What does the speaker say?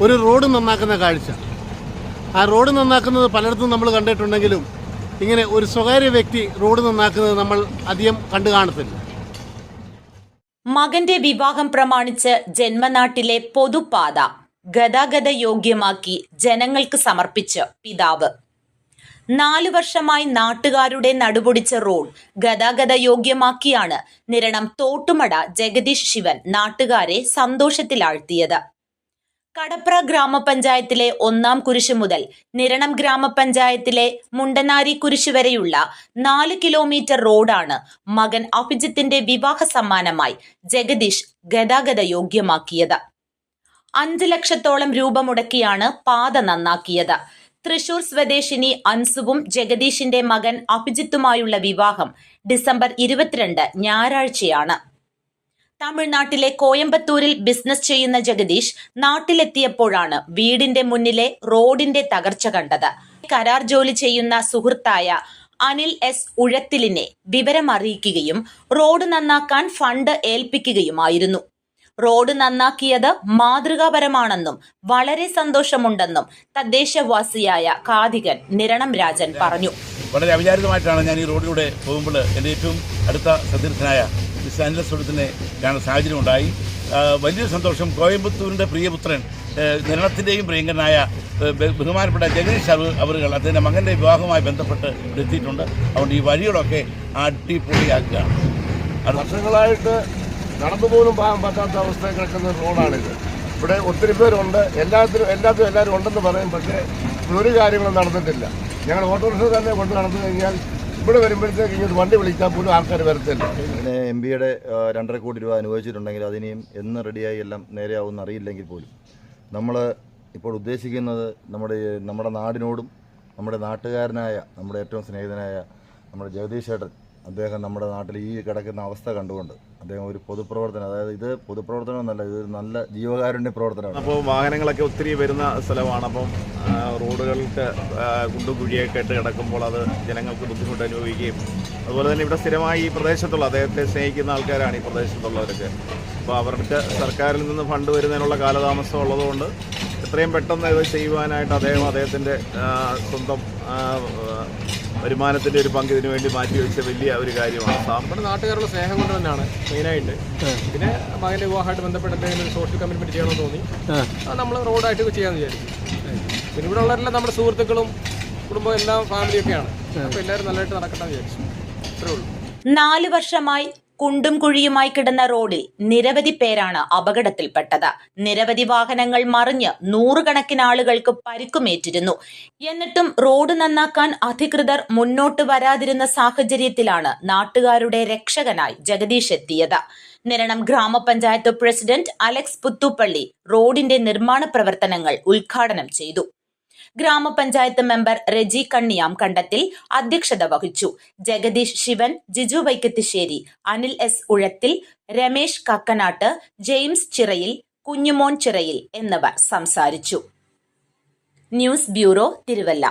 ഒരു റോഡ് നന്നാക്കുന്ന കാഴ്ച. ആ റോഡ് നന്നാക്കുന്നത് പലയിടത്തും നമ്മൾ കണ്ടിട്ടുണ്ടെങ്കിലും ഇങ്ങനെ ഒരു സ്വകാര്യ വ്യക്തി റോഡ് നന്നാക്കുന്നത് നമ്മൾ അധികം കണ്ടു കാണത്തില്ല. മകന്റെ വിവാഹം പ്രമാണിച്ച് ജന്മനാട്ടിലെ പൊതുപാത ഗതാഗത യോഗ്യമാക്കി ജനങ്ങൾക്ക് സമർപ്പിച്ച് പിതാവ്. നാലു വർഷമായി നാട്ടുകാരുടെ നടുപൊടിച്ച റോഡ് ഗതാഗത യോഗ്യമാക്കിയാണ് നിരണം തോട്ടുമട ജഗദീഷ് ശിവൻ നാട്ടുകാരെ സന്തോഷത്തിലാഴ്ത്തിയത്. കടപ്ര ഗ്രാമപഞ്ചായത്തിലെ ഒന്നാം കുരിശ് മുതൽ നിരണം ഗ്രാമപഞ്ചായത്തിലെ മുണ്ടനാരി കുരിശ് വരെയുള്ള നാല് കിലോമീറ്റർ റോഡാണ് മകൻ അഭിജിത്തിന്റെ വിവാഹ സമ്മാനമായി ജഗദീഷ് ഗതാഗത യോഗ്യമാക്കിയത്. അഞ്ച് ലക്ഷത്തോളം രൂപ മുടക്കിയാണ് പാത നന്നാക്കിയത്. തൃശൂർ സ്വദേശിനി അൻസുവും ജഗദീഷിന്റെ മകൻ അഭിജിത്തുമായുള്ള വിവാഹം ഡിസംബർ ഇരുപത്തിരണ്ട് ഞായറാഴ്ചയാണ്. തമിഴ്നാട്ടിലെ കോയമ്പത്തൂരിൽ ബിസിനസ് ചെയ്യുന്ന ജഗദീഷ് നാട്ടിലെത്തിയപ്പോഴാണ് വീടിന്റെ മുന്നിലെ റോഡിന്റെ തകർച്ച കണ്ടത്. കരാർ ജോലി ചെയ്യുന്ന സുഹൃത്തായ അനിൽ എസ് ഉഴത്തിലിനെ വിവരമറിയിക്കുകയും റോഡ് നന്നാക്കാൻ ഫണ്ട് ഏൽപ്പിക്കുകയുമായിരുന്നു. റോഡ് നന്നാക്കിയത് മാതൃകാപരമാണെന്നും വളരെ സന്തോഷമുണ്ടെന്നും തദ്ദേശവാസിയായ കാതികൻ നിരണം രാജൻ പറഞ്ഞു. വളരെ അവിചാരിതമായിട്ടാണ് ഞാൻ ഈ റോഡിലൂടെ പോകുമ്പോൾ എന്റെ ഏറ്റവും അടുത്ത സദൃശനായ മിസ് എസ് സുഹൃത്തിനെ കാണാൻ സാഹചര്യം ഉണ്ടായി വലിയ സന്തോഷം. കോയമ്പത്തൂരിന്റെ പ്രിയപുത്രൻ നിരണത്തിന്റെയും പ്രിയങ്കരനായ ബഹുമാനപ്പെട്ട ജഗദീഷ് അവർ അവരുകൾ അദ്ദേഹത്തിന്റെ മകന്റെ വിവാഹവുമായി ബന്ധപ്പെട്ട് എത്തിയിട്ടുണ്ട്. അതുകൊണ്ട് ഈ വഴികളൊക്കെ അടിപൊളിയാക്കുകയാണ് അത് വർഷങ്ങളായിട്ട് നടന്നു പോലും പോകാൻ പറ്റാത്ത അവസ്ഥയിൽ കിടക്കുന്ന റോഡാണിത്. ഇവിടെ ഒത്തിരി പേരുണ്ട്. എല്ലാത്തിനും എല്ലാത്തിനും എല്ലാവരും ഉണ്ടെന്ന് പറയും പക്ഷേ ഒരു കാര്യങ്ങളും നടന്നിട്ടില്ല. ഞങ്ങൾ ഓട്ടോറിക്ഷ തന്നെ കൊണ്ട് നടന്നു കഴിഞ്ഞാൽ ഇവിടെ വരുമ്പോഴത്തേക്ക് ഇങ്ങോട്ട് വണ്ടി വിളിക്കാൻ പോലും ആൾക്കാർ വരത്തില്ല. ഇതിന് എം പിയുടെ രണ്ടര കോടി രൂപ അനുവദിച്ചിട്ടുണ്ടെങ്കിൽ അതിനെയും എന്ന് റെഡിയായി എല്ലാം നേരെയാവുമെന്ന് അറിയില്ലെങ്കിൽ പോലും നമ്മൾ ഇപ്പോൾ ഉദ്ദേശിക്കുന്നത് നമ്മുടെ നമ്മുടെ നാടിനോടും നമ്മുടെ നാട്ടുകാരനായ നമ്മുടെ ഏറ്റവും സ്നേഹിതനായ നമ്മുടെ ജഗദീഷ് ചേട്ടൻ അദ്ദേഹം നമ്മുടെ നാട്ടിൽ ഈ കിടക്കുന്ന അവസ്ഥ കണ്ടുകൊണ്ട് അദ്ദേഹം ഒരു പൊതുപ്രവർത്തനം അതായത് ഇത് പൊതുപ്രവർത്തനമൊന്നല്ല ഇത് ഒരു നല്ല ജീവകാരുണ്യ പ്രവർത്തനമാണ്. അപ്പോൾ വാഹനങ്ങളൊക്കെ ഒത്തിരി വരുന്ന സ്ഥലമാണ്. അപ്പം റോഡുകൾക്ക് കുണ്ടും കുഴിയൊക്കെ ഇട്ട് കിടക്കുമ്പോൾ അത് ജനങ്ങൾക്ക് ബുദ്ധിമുട്ട് അനുഭവിക്കുകയും അതുപോലെ തന്നെ ഇവിടെ സ്ഥിരമായി ഈ പ്രദേശത്തുള്ള അദ്ദേഹത്തെ സ്നേഹിക്കുന്ന ആൾക്കാരാണ് ഈ പ്രദേശത്തുള്ളവരൊക്കെ. അപ്പോൾ അവർക്ക് സർക്കാരിൽ നിന്ന് ഫണ്ട് വരുന്നതിനുള്ള കാലതാമസം ഉള്ളതുകൊണ്ട് എത്രയും പെട്ടെന്ന് ഇത് ചെയ്യുവാനായിട്ട് അദ്ദേഹം അദ്ദേഹത്തിന്റെ സ്വന്തം വരുമാനത്തിന്റെ ഒരു പങ്ക് ഇതിനു വേണ്ടി മാറ്റിവെച്ച വലിയ ഒരു കാര്യമാണ്. നമ്മുടെ നാട്ടുകാരുടെ സ്നേഹം കൊണ്ട് തന്നെയാണ് മെയിനായിട്ട്. പിന്നെ മകന്റെ വിവാഹമായിട്ട് ബന്ധപ്പെട്ട് എന്തെങ്കിലും ഒരു സോഷ്യൽ കമ്മിറ്റ്മെന്റ് ചെയ്യണമെന്ന് തോന്നി. അത് നമ്മൾ റോഡായിട്ട് ചെയ്യാമെന്ന് വിചാരിച്ചു. പിന്നെ ഇവിടെ ഉള്ളവരെല്ലാം നമ്മുടെ സുഹൃത്തുക്കളും കുടുംബം എല്ലാം ഫാമിലിയൊക്കെയാണ് അപ്പോൾ എല്ലാവരും നല്ലതായിട്ട് നടക്കട്ടെ വിചാരിച്ചു. അത്രേ ഉള്ളൂ. നാല് വർഷമായി കുണ്ടും കുഴിയുമായി കിടന്ന റോഡിൽ നിരവധി പേരാണ് അപകടത്തിൽപ്പെട്ടത്. നിരവധി വാഹനങ്ങൾ മറിഞ്ഞ് നൂറുകണക്കിന് ആളുകൾക്ക് പരിക്കുമേറ്റിരുന്നു. എന്നിട്ടും റോഡ് നന്നാക്കാൻ അധികൃതർ മുന്നോട്ട് വരാതിരുന്ന സാഹചര്യത്തിലാണ് നാട്ടുകാരുടെ രക്ഷകനായി ജഗദീഷ് എത്തിയത്. നിരണം ഗ്രാമപഞ്ചായത്ത് പ്രസിഡന്റ് അലക്സ് പുത്തുപ്പള്ളി റോഡിന്റെ നിർമ്മാണ പ്രവർത്തനങ്ങൾ ഉദ്ഘാടനം ചെയ്തു. ഗ്രാമപഞ്ചായത്ത് മെമ്പർ രജി കണ്ണിയാം കണ്ടത്തിൽ അധ്യക്ഷത വഹിച്ചു. ജഗദീഷ് ശിവൻ ജിജു വൈക്കത്തിശ്ശേരി അനിൽ എസ് ഉഴത്തിൽ രമേശ് കക്കനാട്ട് ജെയിംസ് ചിറയിൽ കുഞ്ഞുമോൻ ചിറയിൽ എന്നിവർ സംസാരിച്ചു. News bureau Thiruvalla.